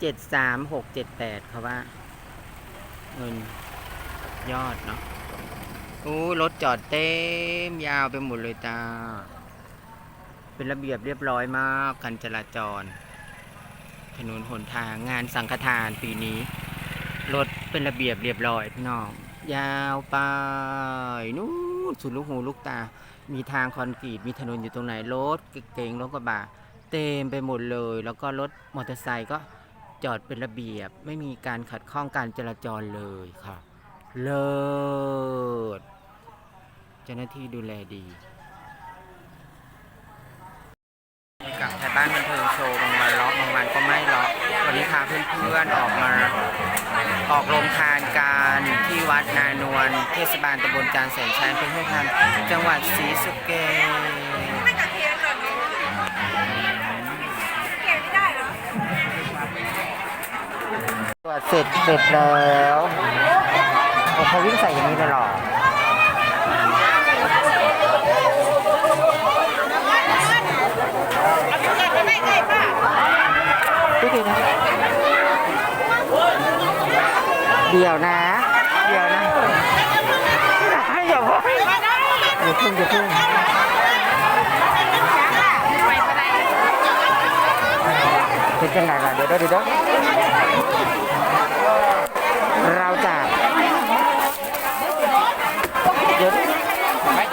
เจ็ดสามหกเจ็ดแปดเขาว่า เงินยอดเนาะโอ้รถจอดเต็มยาวไปหมดเลยจ้าเป็นระเบียบเรียบร้อยมากการจราจร ถนนหนทางงานสังฆทานปีนี้ รถเป็นระเบียบเรียบร้อยพี่น้องยาวไปนู่นสุดลูกหูลูกตา มีทางคอนกรีตมีถนนอยู่ตรงไหนรถเก๋งรถกระบะเต็มไปหมดเลย แล้วก็รถมอเตอร์ไซค์ก็ จอดเป็นระเบียบ ไม่มีการขัดข้องการจราจรเลยค่ะ เลิศเจ้าหน้าที่ดูแลดีกับไทยบ้านบันเทิงโชว์บางวันล็อกบางวันก็ไม่ล็อกวันนี้พาเพื่อนๆออกมาออกโรงทานการที่วัดนานวลเทศบาลตำบลจานแสนชัยเพื่อทานจังหวัดศรีสะเกษ รวจเสร็จเสร็จแล้วโอ้เขาวิ่งใส่อย่างนี้เลยเหรอพี่ดีนะเดี๋ยวนะ เดี๋ยวนะให้อย่าพิ่งอย่าพิ่งอย่าพิ่งเป็นยังไงล่ะเดี๋ยวเดี๋ยวเดี๋ยวเราจะเดี๋ยว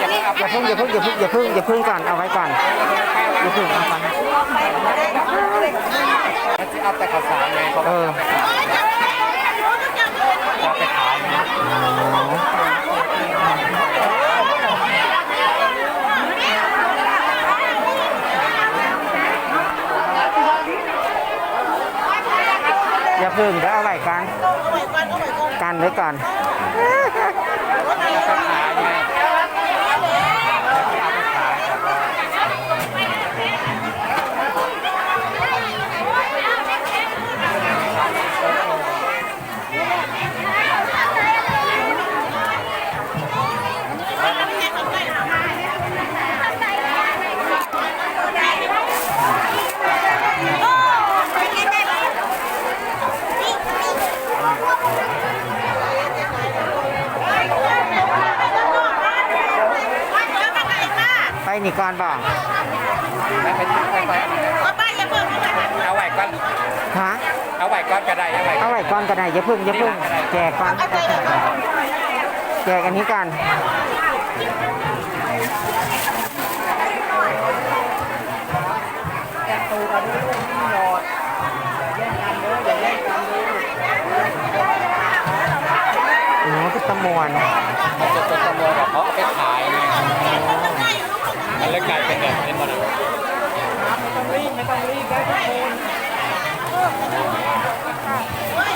อย่าเพิ่งอย่าเพิ่งอย่าเพิ่งอย่าเพิ่งอย่าเพิ่งก่อนเอาไว้ก่อนอย่าเพิ่งเอาก่อนเอาแต่ข้าวสารไงเขาเออเอาไปขายไงอย่าพึ่งเดี๋ยวเอาไว้กันกันไว้ก่อน อย่าพึ่งอย่าพึ่งแจกก่อนแจกอันนี้กันโอ้คือตะมวนมันจะเป็นตำรวจเขาเอาไปขายไงมันเลยกลายเป็นแบบนี้หมดเลยนี่เด้องรีบไอ้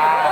Ah.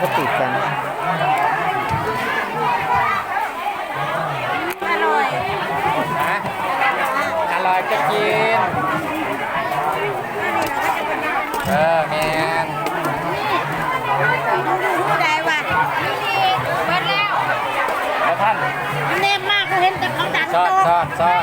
เขาติดกันอร่อยนะอร่อยก็กิน เออแมนดูดูผู้วะเดแล้วแล้วท่านมนแน่มากเขาเห็นแต่เขดันซอดซอดซอด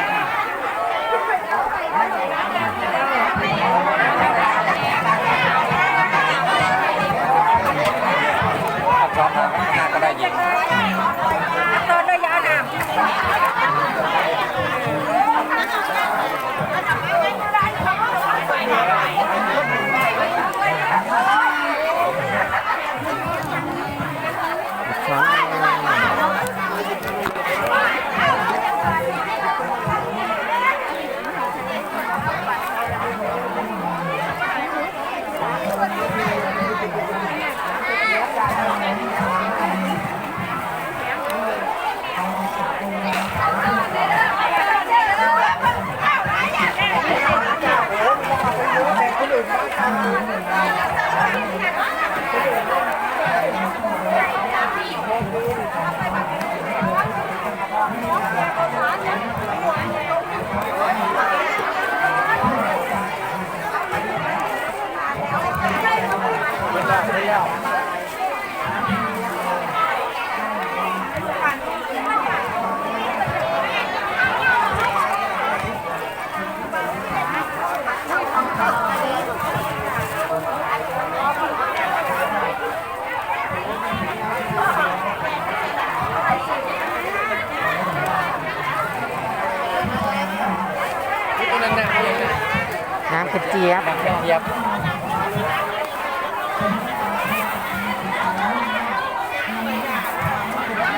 กระเจี๊ยบเจี๊ยบ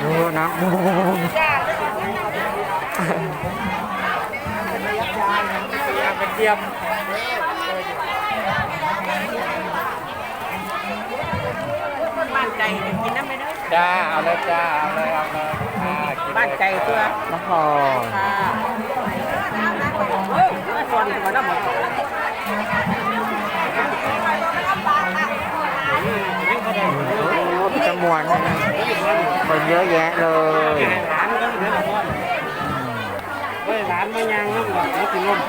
ดูนะบูกระเบ้านใจกินน้ำไม่ได้จ้า เอาเลยจ้า เอาเลย เอาเลยบ้านไก่ตัวน้องพอค่ะส่วนตัวน้ำหมด จมวนนะคนเยอะแยะเลยร้านมายังน้ำหวานกินนม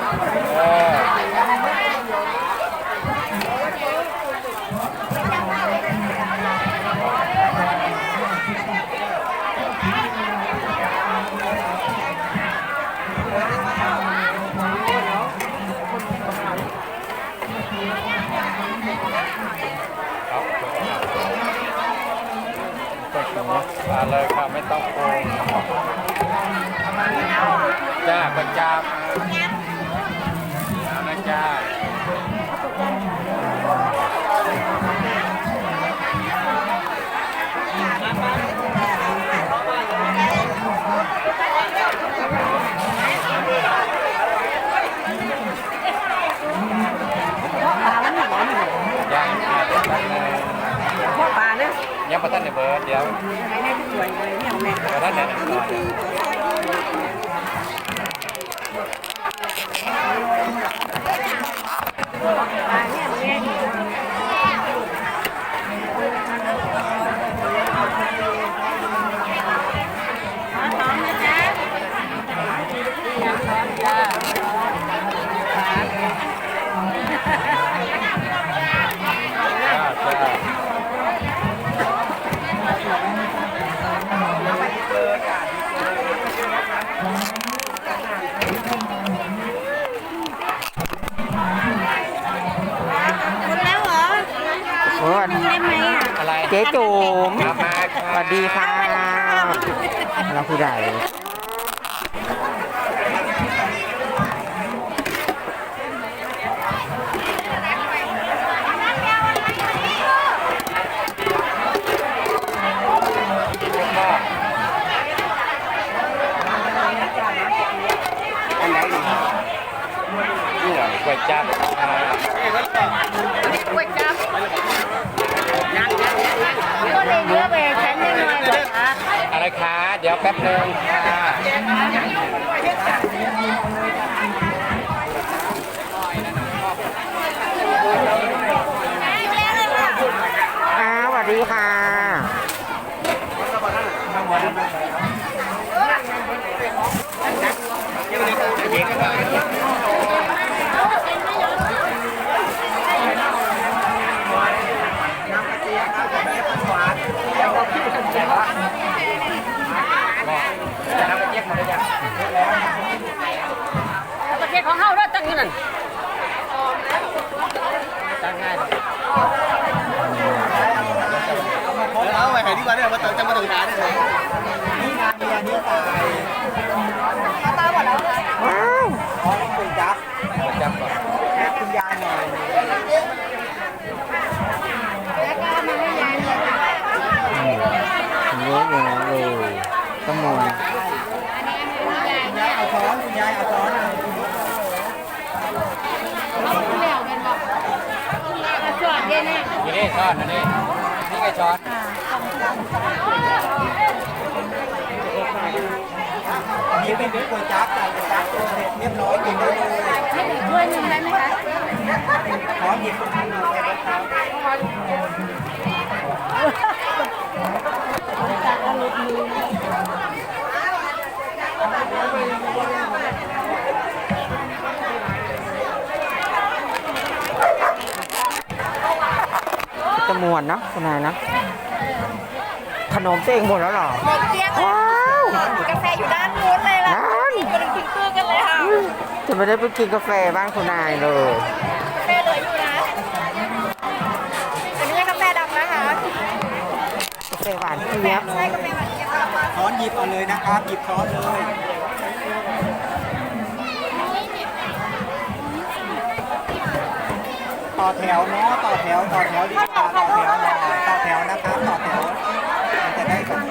เจ๊จุ๋มสวัสดีค่ะเราคือใด ไปไหนดีกว่าเนี่ยมาเติมจะมาถึงร้านเลยนี่งานเมียนี่ตายว้าวขอคุณจับจับก่อนคุณยายหน่อยเยอะอยู่นะเลยขโมยคุณยายเอาช้อนคุณยายเอาช้อนเอาส่วนเย็นน่ะนี่นี่ช้อนอันนี้นี่ไงช้อน อันนี้เป็นก๋วยจั๊บแต่ก๋วยจั๊บตัวเสร็จเรียบร้อยกินได้เลยให้ถึงถ้วยหนึงได้ไหมคะขอหยิบคุณหน่อยนะครับจะมวนเนอะคุณนายนะ ขนมตัวเองหมดแล้วเหรอหมดเกลี้ยงเลยว้าวกาแฟอยู่ด้านนู้นเลยล่ะนั่นกำลังกินตื้อกันเลยค่ะจะไม่ได้ไปกินกาแฟบ้านคุณนายเลยกาแฟเหลืออยู่นะแต่ไม่ใช่กาแฟดำนะคะกาแฟหวานเจี๊ยบใช่กาแฟหวานเจี๊ยบค่ะช้อนหยิบเอาเลยนะครับหยิบช้อนเลยต่อแถวเนาะต่อแถวต่อแถวดีกว่าต่อแถวหน่อยต่อแถวนะครับต่อแถว Hey, come on.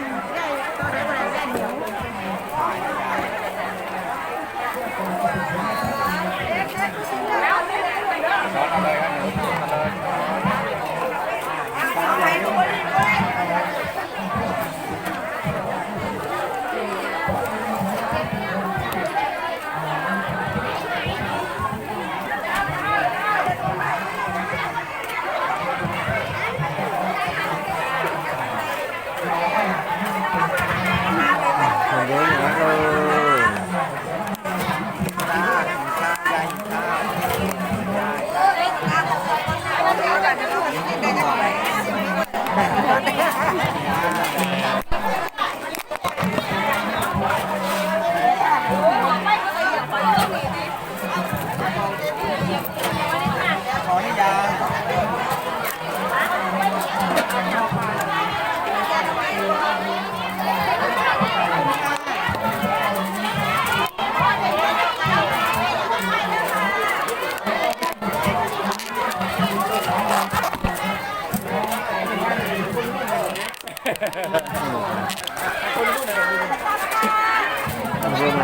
ลย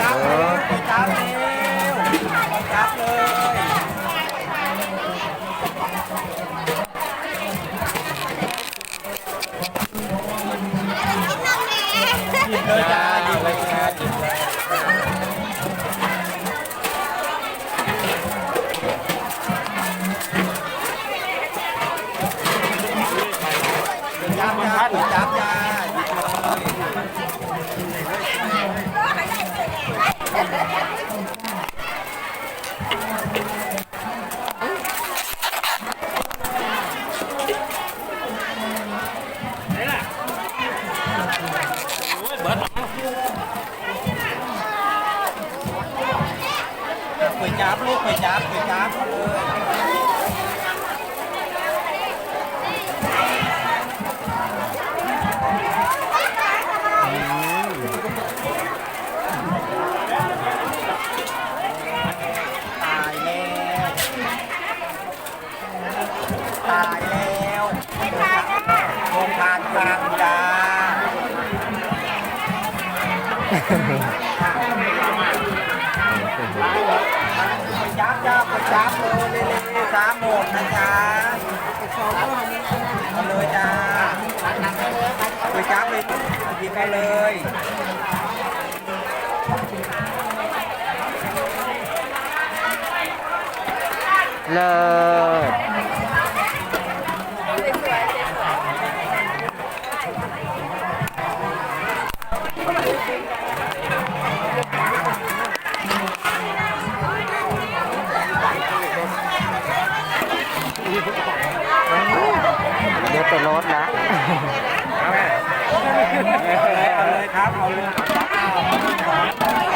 จ้าหยิบเลยจ้าหยิบเลยจับจ้า ก๋วยจั๊บลูกก๋วยจั๊บก๋วยจั๊บ จั๊บจ้าก๋วยจั๊บเลยเร็วๆสามหมดนะจ๊ะเอาเลยจ้าก๋วยจั๊บเลยหยิบเอาเลยเลิศ จะลดละเอาเลยครับเอาเลย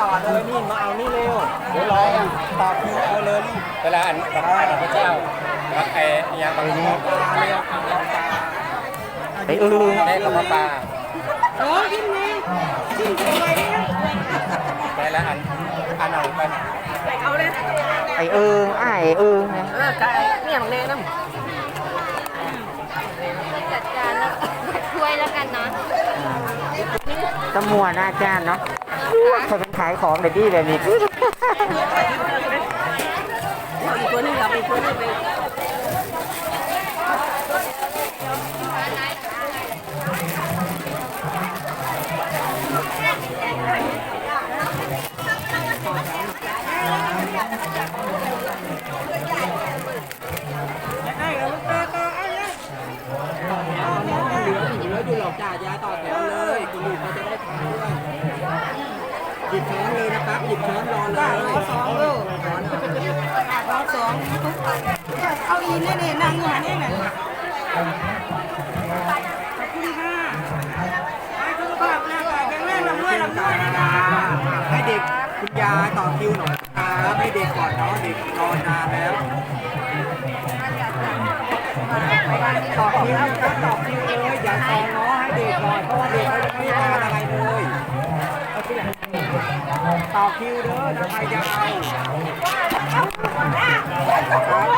ต่อเลยนี่มาเอานี่เร็วเดี๋ยวรอต่อคิวเอาเลยรีบเวลาอันพระพระเจ้าพระไอ้ยังบางทีมาเร็วเอาเลยตาไปอึ้งได้กับพระปลาไปแล้วอันอันเอาไปไอเอิงไอเอิงนะเออไก่เนี่ยมันเล่นน้ำจัดการแล้วช่วยแล้วกันเนาะ ตะมัวหน้าจ้านเนาะเคยเป็นขายของเดี๋ยวดีแบบนี้เอาอีกตัวหนึงเอาไปอีกตัวนึงไป เอาอีนี่นี่นั่งอยู่หันนี่น่ะขอบคุณค่ะให้ทุกภาพนะค่ะแข็งแรงลำด้วยลำด้วยนะคะให้เด็กคุณยายต่อคิวหน่อยครับให้เด็กก่อนเนาะเด็กรอนานแล้วต่อคิวนะครับต่อคิวเลยอย่าซอเนาะให้เด็กก่อนเพราะว่าเด็กเขาไม่ได้ทานอะไรเลยต่อคิวเด้อนะใครยาย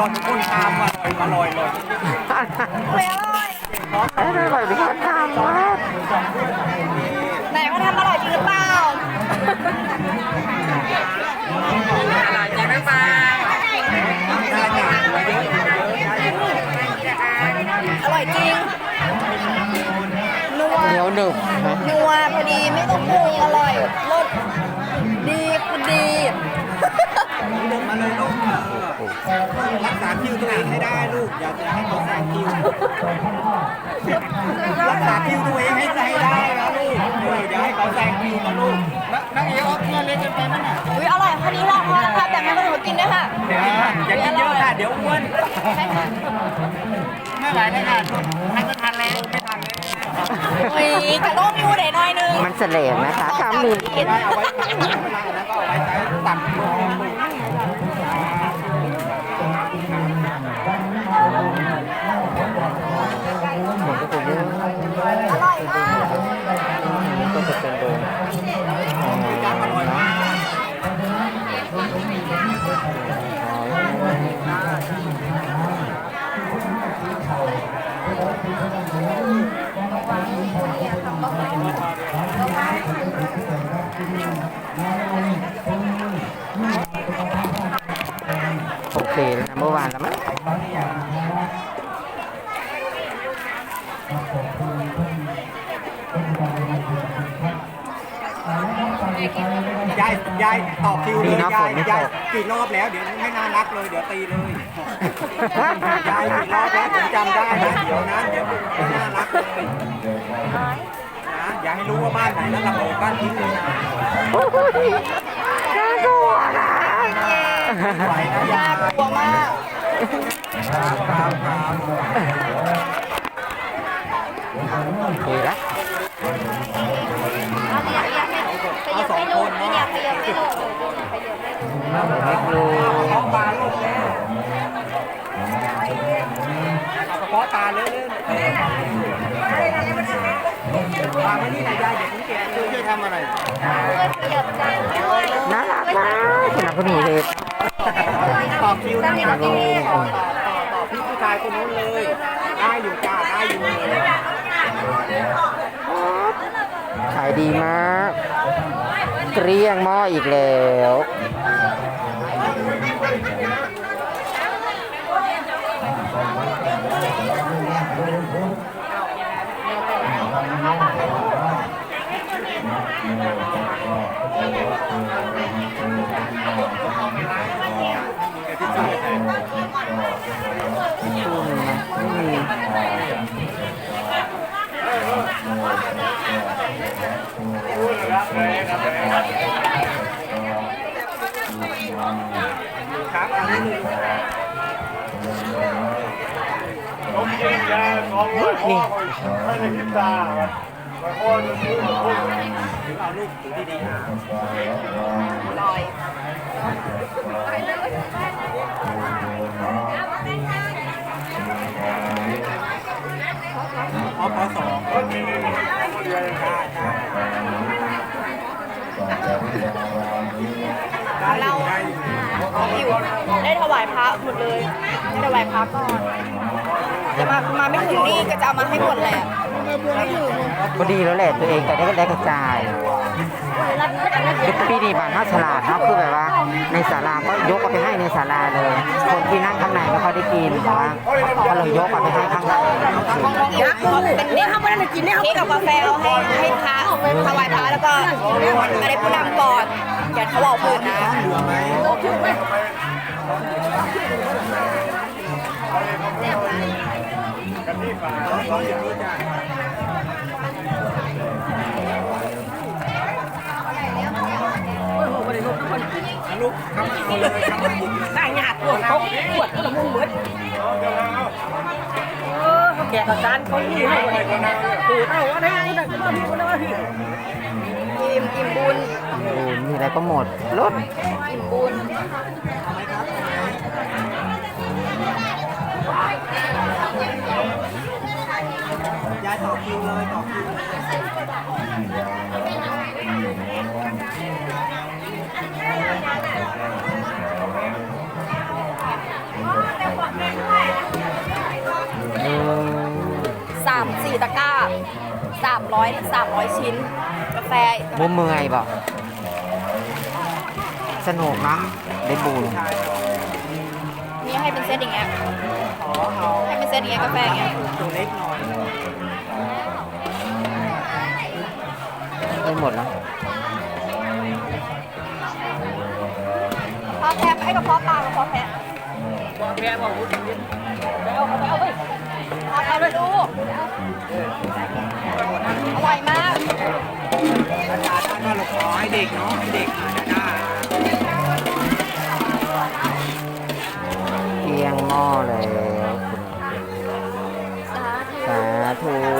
ร้อนคนทามอร่อยอร่อยเลยเฮ้ยอร่อยไอ้อร่อยไปทานข้าวมากไหนว่าทำอร่อยจริงหรือเปล่าอร่อยจังนะปลาได้จ้ะเยอะเยอะเยอะอร่อยจริงนัวเหนียวหนึบนะนัวพอดีไม่ต้องปรุงอร่อย ลงมาเลยลูกเออรักษาคิวตัวเองให้ได้ลูก อย่าจะให้เขาแซงคิวรักษาคิวตัวเองให้ได้ได้นะลูกเอออย่าให้เขาแซงคิวนะลูกนักเอวเพื่อนเล่นกันไปมั้งอะอุ้ยอร่อยแค่นี้แหละพอแล้วค่ะแต่ไม่ต้องหนูกินด้วยค่ะอย่ากินเยอะค่ะเดี๋ยวอ้วนใช่ค่ะไม่ไหวแล้วค่ะทันไม่ทันแล้ว ไม่ทันแล้วอุ้ยกระต้มอยู่เดี๋ยวหน่อยนึงมันเสลงนะคะคำนี้เอาไว้เอาไว้ใช้เวลาแล้วก็เอาไว้ใช้ตัดลงมือ มันก็จะเยอะ อร่อยมาก ก็จะเป็นโดน จับอร่อยมาก โอเคแล้วนะเมื่อวานแล้วมั้ง ยายยายต่อคิวเลยยายยายกี่รอบแล้ว เดี๋ยวไม่น่ารักเลย เดี๋ยวตีเลย ยายกี่รอบแล้วผมจำได้นะเดี๋ยวนะเดี๋ยวไม่น่ารักเลยนะอย่าให้รู้ว่าบ้านไหนแล้วระเบิดบ้านทิ้งเลยนะน่ากลัวนะไหวนะยายกลัวมากครับครับครับโอเคละเขยับให้นี่เนี่ยขยับให้ลูกขยับให้ลูกไม่กลัวท้องปลาลูกแล้วเอาเพาะตาเลื่อนๆวางไว้นี่นะยายเดี๋ยวผมเก็บคือจะทำอะไรน่ารักมากสนับสนุนเลยต่อคิวนะครับต่อต่อต่อพี่ผู้ชายคนนู้นเลย ได้อยู่จ้าได้อยู่ขายดีมาก เกลี้ยงหม้ออีกแล้ว ตู้หนึงนะไม่มีครับอันนี้หนึ่งนี่เอาลูกดีๆลอยอ๋อปสองได้ เราอยู่ได้ถวายพระหมดเลยได้ถวายพระก่อนจะมามาไม่ถึงนี่ก็จะเอามาให้หมดแหละไม่ถึงก็ดีแล้วแหละตัวเองแต่ได้ได้กระจาย ปีนี้บานท่าฉลาดเนาะคือแบบว่า ในศาลาก็ยกเอาไปให้ในศาลาเลย คนที่นั่งข้างในไม่ค่อยได้กินแต่ว่าก็เลยยกเอาไปให้ข้างในยักษ์เนี่ยเขาไม่ได้กินเนี่ยเค้กกับกาแฟเอาให้ให้พระถวายพระแล้วก็อะไรผู้นำก่อนอย่าเขาบอกพื้นนะเหลือไหมร้อนอย่า มาเอาเลยเข้ามาหยิบเลยได้ยากปวดเขาปวดก็ละมุงเหมือนเออเขาแก่กับจานเขาที่ให้คนไหนคนนั้นคือเอาอะไรคนนั้นคนนี้คนนั้นพี่อิ่มอิ่มบุญโอ้มีอะไรก็หมดรถอิ่มบุญยายต่อคิวเลยต่อคิว เออ สามสี่ตะกร้าสามร้อยสามร้อยชิ้น กาแฟบ่เมื่อยบ่สนุกนะได้บุญนี่ให้เป็นเซตอย่างเงี้ยขอเอาให้เป็นเซตอย่างเงี้ยกาแฟอย่างเงี้ยตัวเล็กหน่อยได้หมดแล้ว อแพะให้กับพ่อปลากับพ่อแพะแม่บอกเอาเอาไปเอาไปพอแพะไปดูอร่อยมากอาจารย์ก็ลงขอให้เด็กเนาะให้เด็กอ่านได้เกียงหม้อแล้วสาธุ